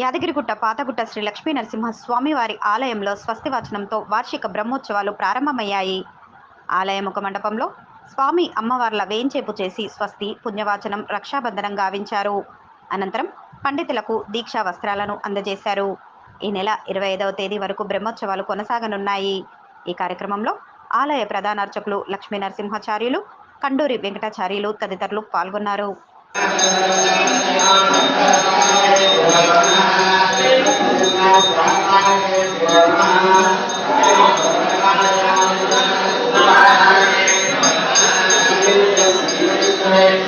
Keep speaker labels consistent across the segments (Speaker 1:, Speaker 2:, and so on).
Speaker 1: యాదగిరిగుట్ట పాతగుట్ట శ్రీ లక్ష్మీ నరసింహ స్వామివారి ఆలయంలో స్వస్తివచనంతో వార్షిక బ్రహ్మోత్సవాలు ప్రారంభమయ్యాయి. ఆలయం ఒక మండపంలో స్వామి అమ్మవార్ల వేంచేపు చేసి స్వస్తి పుణ్యవాచనం రక్షాబంధనం గావించారు. అనంతరం పండితులకు దీక్షా వస్త్రాలను అందజేశారు. ఈ నెల ఇరవై ఐదవ తేదీ వరకు బ్రహ్మోత్సవాలు కొనసాగనున్నాయి. ఈ కార్యక్రమంలో ఆలయ ప్రధాన అర్చకులు లక్ష్మీ నరసింహాచార్యులు కండూరి వెంకటాచార్యులు తదితరులు పాల్గొన్నారు.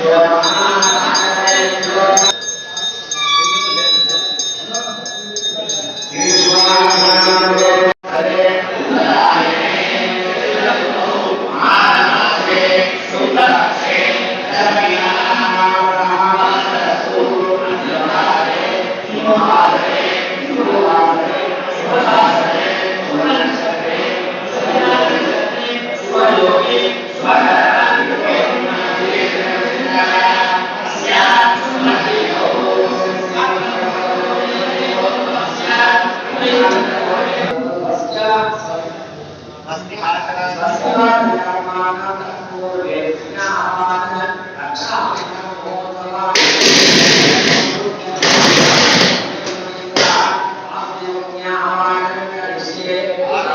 Speaker 1: Yeah.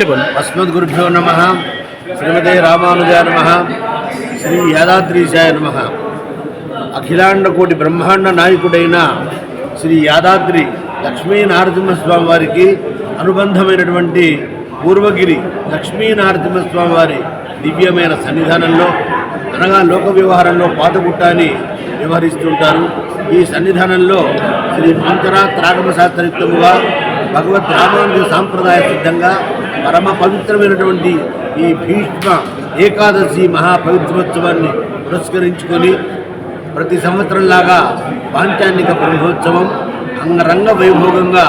Speaker 2: చెప్పండి.
Speaker 3: అస్మద్గురుభ్యో నమ. శ్రీమతే రామానుజా నమ. శ్రీ యాదాద్రీశాయ నమ. అఖిలాండ కోటి బ్రహ్మాండ నాయకుడైన శ్రీ యాదాద్రి లక్ష్మీ నరసింహస్వామి వారికి అనుబంధమైనటువంటి పూర్వగిరి లక్ష్మీ నరసింహస్వామి వారి దివ్యమైన సన్నిధానంలో అనగా లోక వ్యవహారంలో పాతగుట్టాన్ని వ్యవహరిస్తుంటారు. ఈ సన్నిధానంలో శ్రీ మంతరా త్రాగమ శాస్త్రయుక్తముగా భగవద్ రామానుజ సాంప్రదాయ సిద్ధంగా పరమ పవిత్రమైనటువంటి ఈ భీష్మ ఏకాదశి మహాపవిత్రోత్సవాన్ని పురస్కరించుకొని ప్రతి సంవత్సరంలాగా పాంచాన్నిక బ్రహ్మోత్సవం అంగరంగ వైభోగంగా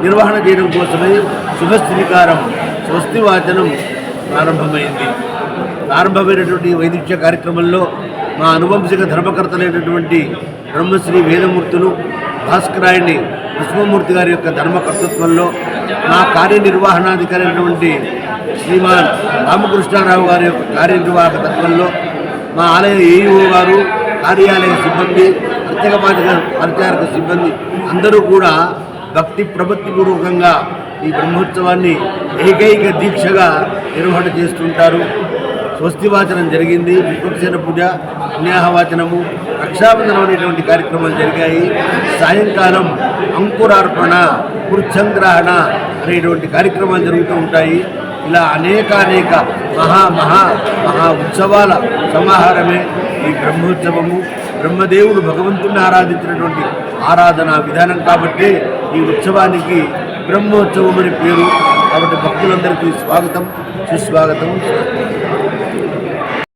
Speaker 3: నిర్వహణ చేయడం కోసమే శుభ శ్రీకారం స్వస్తి వాచనం ప్రారంభమైంది. ప్రారంభమైనటువంటి వైదిక్య కార్యక్రమంలో మా అనువంశిక ధర్మకర్తలైనటువంటి బ్రహ్మశ్రీ వేదమూర్తులు భాస్కరాయణి కృష్ణమూర్తి గారి యొక్క ధర్మకర్తృత్వంలో మా కార్యనిర్వహణాధికారి అయినటువంటి శ్రీమాన్ రామకృష్ణారావు గారి యొక్క కార్యనిర్వాహక తత్వంలో మా ఆలయ ఏఈఓ గారు కార్యాలయ సిబ్బంది ప్రత్యేక పాఠక పరిచారక సిబ్బంది అందరూ కూడా భక్తి ప్రపత్తిపూర్వకంగా ఈ బ్రహ్మోత్సవాన్ని ఏకైక దీక్షగా నిర్వహణ చేస్తుంటారు. స్వస్తివాచనం జరిగింది. విపక్షణ పూజ పుణ్యాహవాచనము రక్షాబంధనం అనేటువంటి కార్యక్రమాలు జరిగాయి. సాయంకాలం అంకురార్పణ కృత్సంగ్రహణ అనేటువంటి కార్యక్రమాలు జరుగుతూ ఉంటాయి. ఇలా అనేక అనేక మహా మహా మహా ఉత్సవాల సమాహారమే ఈ బ్రహ్మోత్సవము. బ్రహ్మదేవుడు భగవంతుని ఆరాధించినటువంటి ఆరాధన విధానం కాబట్టి ఈ ఉత్సవానికి బ్రహ్మోత్సవం అని పేరు. కాబట్టి భక్తులందరికీ స్వాగతం సుస్వాగతం.